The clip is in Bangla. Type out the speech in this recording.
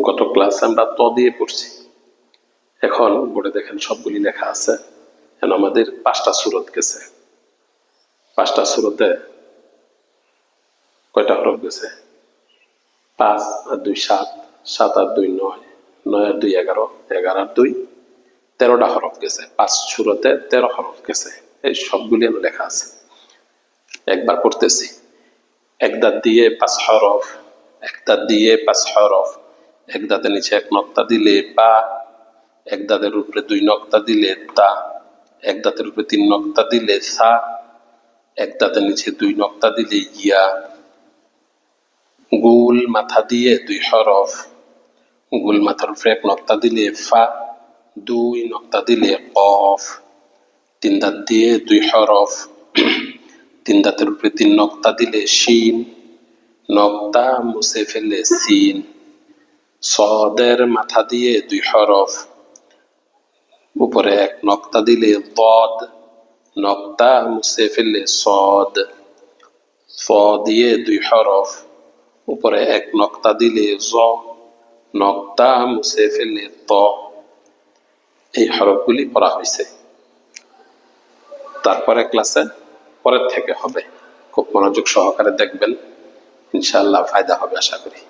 গত ক্লাসে আমরা ত দিয়ে পড়ছি। এখন বোর্ডে দেখেন সবগুলি লেখা আছে। এখন আমাদের পাঁচটা সুরত গেছে। পাঁচটা সুরতে কয়টা হরফ গেছে? পাঁচ আর দুই সাত সাত আর দুই নয় নয় আর দুই এগারো এগারো আর দুই, তেরোটা হরফ গেছে। পাঁচ সুরতে তেরো হরফ গেছে। এই সবগুলি আমার লেখা আছে। একবার পড়তেছি। একদার দিয়ে পাঁচ হরফ এক দাঁত দিয়ে পাঁচ হরফ এক দাঁতের নিচে এক নক্তা দিলে পা, এক দাঁতের উপরে দুই নক্তা দিলে তা, এক দাঁতের উপরে তিন নক্তা দিলে সা, এক দাঁতের নিচে দুই নক্তা দিলে ইয়া। গোল মাথা দিয়ে দুই হরফ, গোল মাথার উপরে এক নক্তা দিলে ফা, দুই নক্তা দিলে কফ। তিন দাঁত দিয়ে দুই হরফ, তিন দাঁতের উপরে তিন নক্তা দিলে শিন, নক্তা মুছে ফেলে সিন। সদের মাথা দিয়ে দুই হরফ। উপরে এক নক্তা দিলে বদ নক্তা মুছে ফেললে সদ। স দিয়ে দুই হরফ। উপরে এক নক্তা দিলে জ, নক্তা মুছে ফেললে ত। এই হরফগুলি পড়া হয়েছে তারপরে ক্লাসে পরের থেকে হবে। খুব মনোযোগ সহকারে দেখবেন। ইনশাআল্লাহ ফায়দা হবে আশা করি।